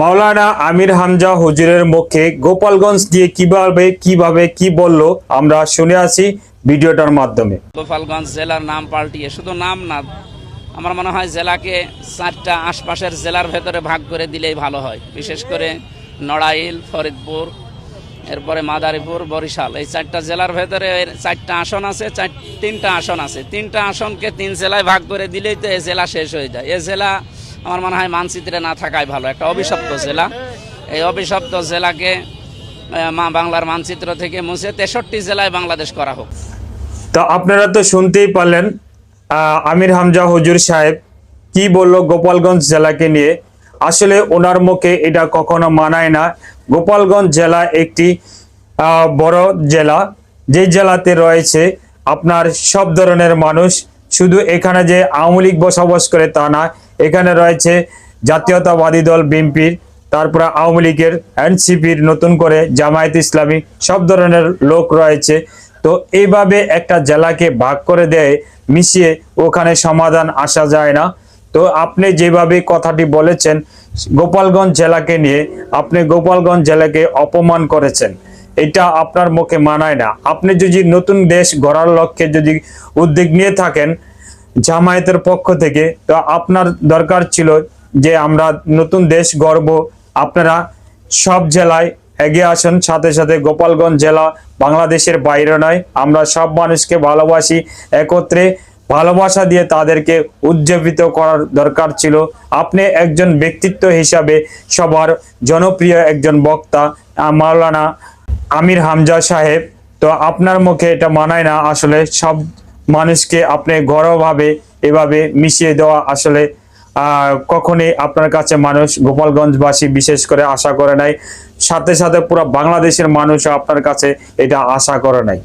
মাওলানা আমির হামজা হুজুরের মুখে গোপালগঞ্জ দিয়ে কীভাবে কীভাবে, কি বলল, আমরা শুনে আসি ভিডিওটার মাধ্যমে। গোপালগঞ্জ জেলার নাম পাল্টিয়ে, শুধু নাম না, আমার মনে হয় জেলাকে চারটা আশপাশের জেলার ভেতরে ভাগ করে দিলেই ভালো হয়। বিশেষ করে নড়াইল, ফরিদপুর, এরপরে মাদারীপুর, বরিশাল, এই চারটা জেলার ভেতরে চারটা আসন আছে, চার, তিনটা আসন আছে। তিনটা আসনকে তিন জেলায় ভাগ করে দিলেই তো এ জেলা শেষ হয়ে যায়। এ জেলা আমার মনে হয় মানচিত্রে না থাকাই ভালো। একটা অভিশপ্ত জেলা। এই অভিশপ্ত জেলাকে মা বাংলার মানচিত্র থেকে মুছে তেষট্টি জেলায় বাংলাদেশ করা হোক। তো আপনারা তো শুনতেই পারলেন আমির হামজা হুজুর সাহেব কি বলল গোপালগঞ্জ জেলাকে নিয়ে। আসলে ওনার মুখে এটা কখনো মানায় না। গোপালগঞ্জ জেলা একটি বড় জেলা। যে জেলাতে রয়েছে, আপনার সব ধরনের মানুষ শুধু এখানে যে আওয়ামী লীগ বসবাস করে তা না, এখানে রয়েছে জাতীয়তাবাদী দল বিএনপির, তারপরে আওয়ামী লীগের, এনসিপির, নতুন করে জামায়াত ইসলামী, সব ধরনের লোক রয়েছে। তো এইভাবে একটা জেলাকে ভাগ করে দেয়, মিশিয়ে ওখানে সমাধান আসা যায় না। তো আপনি যেভাবে কথাটি বলেছেন, গোপালগঞ্জ জেলাকে নিয়ে আপনি গোপালগঞ্জ জেলাকে অপমান করেছেন, এটা আপনার মুখে মানায় না। আপনি যদি নতুন দেশ গড়ার লক্ষ্যে যদি উদ্যোগ নিয়ে থাকেন জামায়াতের পক্ষ থেকে, তো আপনার দরকার ছিল যে আমরা নতুন দেশ গর্ব আপনারা সব জেলায় এগিয়ে আসুন, সাথে সাথে গোপালগঞ্জ জেলা বাংলাদেশের বাইরে নয়। আমরা সব মানুষকে ভালোবাসি। একত্রে ভালোবাসা দিয়ে তাদেরকে উজ্জীবিত করার দরকার ছিল। আপনি একজন ব্যক্তিত্ব হিসাবে সবার জনপ্রিয় একজন বক্তা মাওলানা আমির হামজা সাহেব। তো আপনার মুখে এটা মানায় না, আসলে সব মানুষকে আপনি ঘরোয়াভাবে এভাবে মিশিয়ে দেওয়া আসলে কখনই আপনার কাছে মানুষ গোপালগঞ্জবাসী বিশেষ করে আশা করে নাই। সাথে সাথে পুরো বাংলাদেশের মানুষও আপনার কাছে এটা আশা করে নাই।